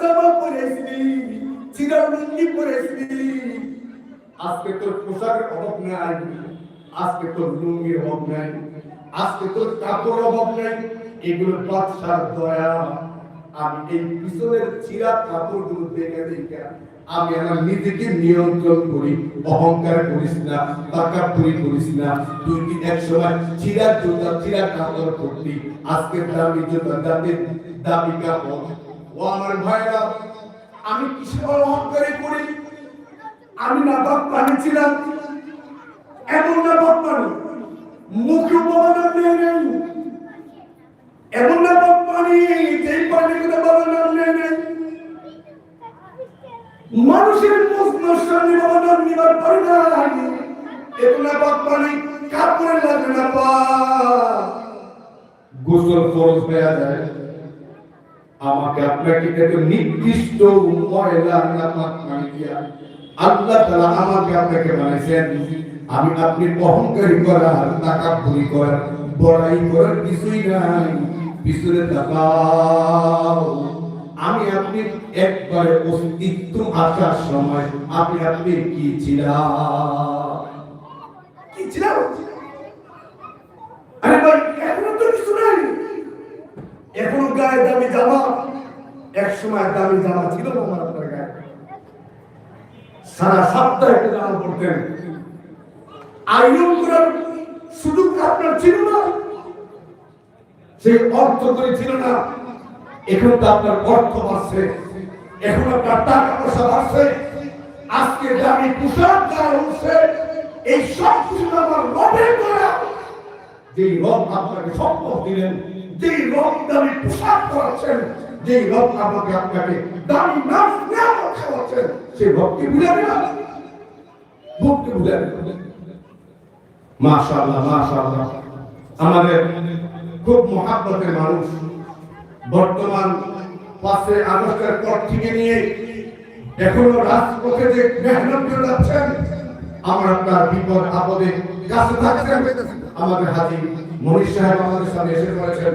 জামা পরেছিলি, চিরার লুঙ্গি পরেছিলি। আজকে তোর পোশাকের অভাব নাই, আজকে তোর লুঙ্গির অভাব নাই, আজকে তোর কাপড় অভাব নাই, এগুলো বাদশার দয়া। আমি এই পিছনের চিরা কাপড়গুলো দেখে দেখে আমি আমার নিজেকে নিয়ন্ত্রণ করি, অহংকার করিস না টাকা পুরি করিস না। তুই কি এক সময় চিরা জুতা চিরা কাপড় করতি আজকে দামি জুতা দামি দামি কাপড় ও আমার ভাইরা, আমি কিসের অহংকারে করি? আমি না বাপ পানি ছিলাম। এমন না বাপ পানি মুখে উপমানের নিয়ে নেই। এমন পানি যেই পানি কথা নাম নেই মানুষের মুখ নষ্ট নাম নিবার না এমন না বাপ পানি কাপড়ে লাগে না পা গোসল ফরজ হয়ে যায়। আমাকে আপনাকে এত নির্দিষ্ট ময়লা নাপাক পানি দিয়া আল্লাহ তাআলা আমাকে আপনাকে বানাইছেন। আমি আপনি অহংকারী করার তাকাব্বুরি করার বড়াই করার কিছুই নাই। পিছনে তাকাও। আমি আপনি একবারে অস্তিত্ব আসার সময় আপনি আপনি কি ছিলাম কি ছিলাম আরে ভাই, এখনও তো কিছু নাই। এখনও গায়ে দামি জামা এক সময় দামি জামা ছিল আমার আপনার গায়ে। সারা সপ্তাহে একটা জামা পড়তেন আইরন করার সুযোগ আপনার ছিল না? সেই অর্থ করে ছিল না। এখন তো আপনার অর্থ বাড়ছে। এখন আপনার টাকা পয়সা বাড়ছে। আজকে দামি পোশাক যারা উঠছে এই সব কিছু আমার রবের করা যেই রব আপনাকে সম্পদ দিলেন, যেই রব দামি পোশাক পরাচ্ছেন যেই রব আমাকে আপনাকে নাচ নিয়ামত খাওয়াচ্ছেন সেই রবকে ভুলে না ভক্তি ভুলে মাশাআল্লাহ মাশাআল্লাহ। আমাদের খুব মহাব্বতের মানুষ। বর্তমান পাঁচে আগস্টের পর থেকে নিয়ে এখনও রাজপথে যে মেহনত করে যাচ্ছেন, আমরা আপনার বিপদ আপদে কাছে থাকছেন। আমাদের হাজি মনীষ সাহেব আমাদের সামনে এসে পড়েছেন।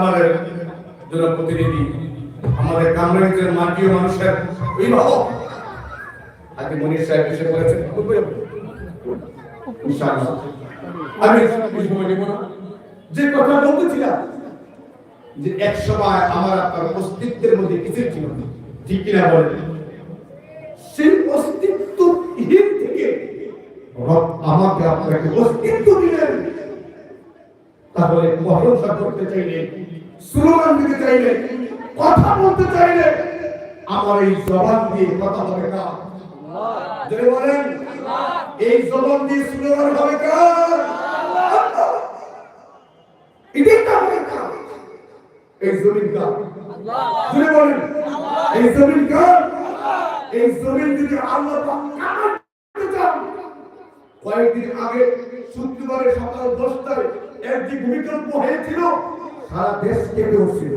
আমাদের যারা প্রতিনিধি, আমাদের কামরাঙ্গের মাটিও মানুষের অভিভাবক আজকে মনির সাহেব এসে বলেছেন আমি। যে কথা বলতেছিলাম, যে এক সময় আমার আপনার অস্তিত্বের মধ্যে কিছু ছিল। ঠিক কিনা বলেন সেই অস্তিত্বহীন থেকে আমাকে আপনাকে অস্তিত্ব দিলেন তাহলে প্রশংসা করতে চাইলে স্লোগান দিতে চাইলে, কথা বলতে চাইলে আমার এই জবান দিয়ে কথা হবে না যদি বলেন, এই জবান দিয়ে স্লোগান হবে কয়েকদিন আগে শুক্রবারে সকাল দশটায় একটি ভূমিকম্প হয়েছিল। সারা দেশ কেঁপে উঠছিল।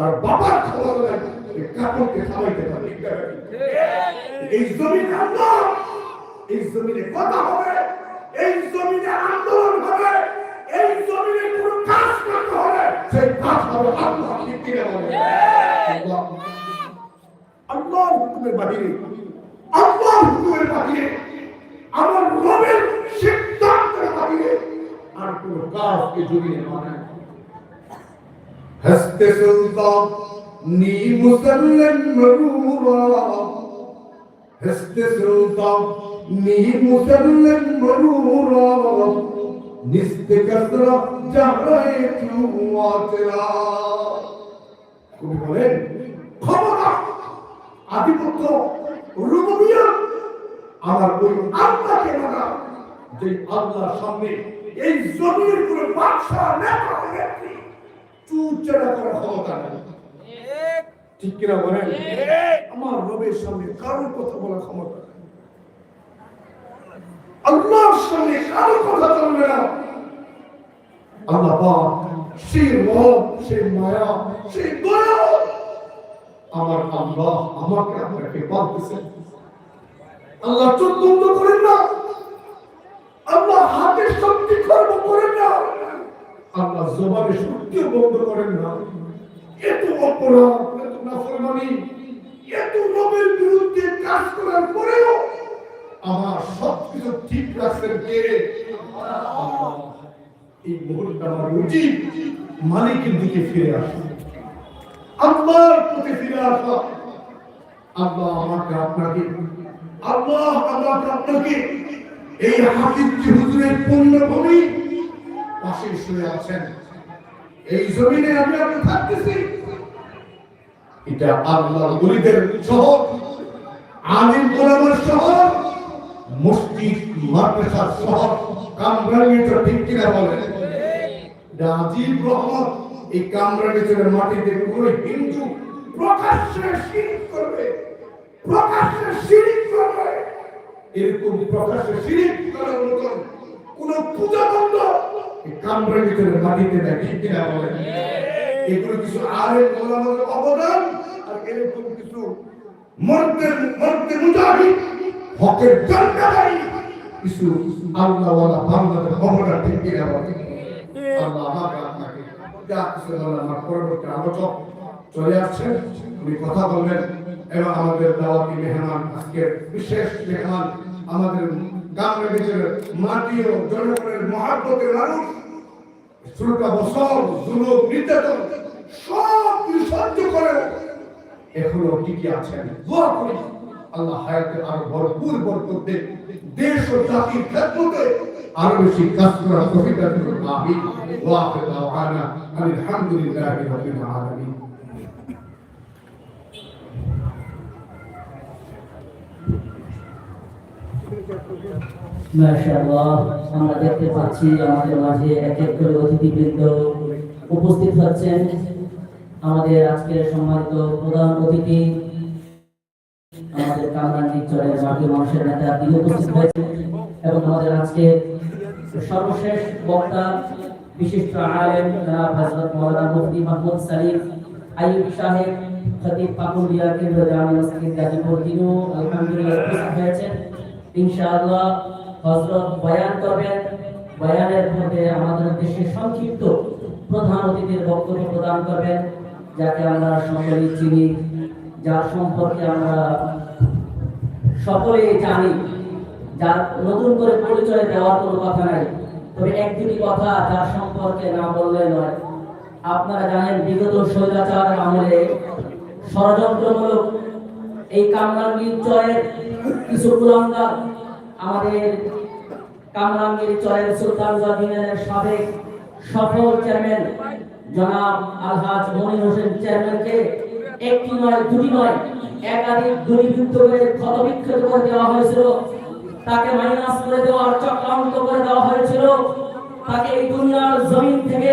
আর বাবার খাবার কাপড়কে খাওয়াইতে পারে। এই জমিন আল্লাহ, এই জমিনে কথা হবে, এই জমিনে আন্দোলন হবে, এই জমিনে কোনো কাজ করতে হবে, সেই কাজ হবে আল্লাহ কিনা আল্লাহ হুকুমের বাহিরে আল্লাহর হুকুমের বাহিরে, আমার রবের সিদ্ধান্তের বাহিরে আর কোন কাজকে জড়িয়ে মানে হস্তে সুলতান, নি মুসল্লেন মরুরা হস্তে সুলতান, নি মুসল্লেন মরুরা নিস্তে কসরা জাহরায়ে তুয়াতরা কবি বলেন, ক্ষমতা, আধিপত্য রুবুবিয়ত আমার ওই আল্লাহকে মানা, যে আল্লাহর সামনে এই জমির কোন বাদশাহ, নেতা, নেত্রী করার ক্ষমতা নেই। ঠিক কিনা বলেন? আমার রবের সামনে কথা বলার ক্ষমতা আল্লাহর সামনে কারও কথা চলবে না। আল্লাহ সেই রব, সেই মায়া, সেই দয়া আমার আল্লাহ আমাকে আপনাকে পালতেছেন আল্লাহ চোখ বন্ধ করেন না। আল্লাহ জবানের বন্ধ করেন না। এত অপরাধ, এত নাফরমানি, এত রবের বিরুদ্ধে কাজ করার পরেও আমার সবকিছু ঠিক রাখছেন কে? এই মুহূর্তে আমার উচিত মালিকের দিকে ফিরে আসা আল্লাহর প্রতি ফিরে আসা। আল্লাহ আমাকে আপনাকে, আল্লাহ আমাকে আপনাকে এই হাফিজটি হুজুরের পুণ্যভূমি পাশে শুয়ে আছেন। এই জমিনে আমি আপনি থাকতেছি। এটা আল্লাহর গলিদের শহর, আলিম গোলামের শহর, মসজিদ, মাদ্রাসার শহর কামরাঙ্গিটা ঠিক কিনা বলেন? এটা আজিব রহমত, এই কামরাঙ্গিটের মাটিতে কোন হিন্দু প্রকাশ্যে শিরিক করবে। প্রকাশ্যে শিরিক করবে। এরকম প্রকাশ্যে শিরিক করার মতন কোন পূজা বন্ধ এই কামরাঙ্গিটের মাটিতে দেয়, ঠিক কিনা বলেন? এগুলো কিছু আলেম গোলামের অবদান, আর এরকম কিছু মর্দের মর্দে মুজাহিদ, হকের জন্মদায়ী কিছু আল্লাহ বান্দাদের অবদান, ঠিক কিনা বলেন? আল্লাহ আপনাকে যা কিছু বললেন আমার পরবর্তী আলোচক চলে আসছেন, উনি কথা বলবেন। এবং আমাদের দাওয়াতি মেহমান, আজকের বিশেষ মেহমান আমাদের গ্রামের জনগণের মহাব্বতের মানুষ। বছর নির্যাতন, সব সহ্য করে। এখনও আছেন, দোয়া করি। আল্লাহ হায়াতে আরও ভরপুর বরকত দেশ ও জাতির খেদমতে আরও বেশি কাজ আমরা দেখতে পাচ্ছি আমাদের মাঝে এক এক করে অতিথিবৃন্দ উপস্থিত হচ্ছেন। আমাদের আজকের সম্মানিত প্রধান অতিথি, আমাদের চরের মাটি মানুষের নেতা, তিনি উপস্থিত হয়েছেন। এবং আমাদের আজকে সর্বশেষ বক্তা, বিশিষ্ট আলেম, জনাব হযরত মাওলানা মুফতি মাহমুদ সালিম, আইয়ুব সাহেব, খতিব পাকুলিয়া কেন্দ্র জামি মসজিদ গাজীপুর, তিনিও আলহামদুলিল্লাহ উপস্থিত হয়েছেন। ইনশাআল্লাহ হযরত বয়ান করবেন। বয়ানের মধ্যে আমাদের দেশের সংক্ষিপ্ত প্রধান অতিথির বক্তব্য প্রদান করবেন, যাকে আমরা সকলেই চিনি, যার সম্পর্কে আমরা সকলেই জানি, যার নতুন করে পরিচয় দেওয়ার কোনো কথা নাই। তবে এক দুটি কথা যার সম্পর্কে না বললে নয়। আপনারা জানেন, বিগত স্বৈরাচার আমলে ষড়যন্ত্রমূলক এই কামরাঙ্গীর চয়ের কিছু কুলাঙ্গার, আমাদের কামরাঙ্গীর চয়ের সুলতান জাদিনের সাবেক সফল চেয়ারম্যান জনাব আলহাজ মনির হোসেন চেয়ারম্যানকে একটি নয়, দুটি নয়, একাধিক গুলিবিদ্ধ করে ক্ষতবিক্ষত করে দেওয়া হয়েছিল। তাকে মাইনাস করে দেওয়ার চক্রান্ত করে দেওয়া হয়েছিল। তাকে এই দুনিয়ার জমিন থেকে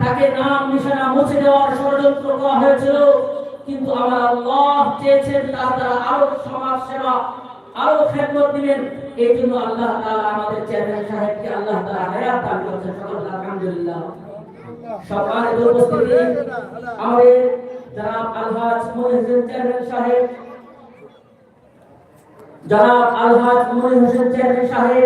তাকে নাম নিশানা মুছে দেওয়ার ষড়যন্ত্র করা হয়েছিল। কিন্তু আমার আল্লাহ চেয়েছেন তার দ্বারা আরও সমাজ সেবা, আরও খেদমত দিবেন। এই জন্য আল্লাহ তাআলা আমাদের চেয়ারম্যান সাহেবকে আল্লাহ তাআলা হায়াত দান করেছেন। সকল আলহামদুলিল্লাহ। সম্মানিত উপস্থিতি, আমাদের জনাব আলহাজ হোসেন চেয়ারম্যান সাহেব। জনাব আলহাজ হোসেন চেয়ারম্যান সাহেব।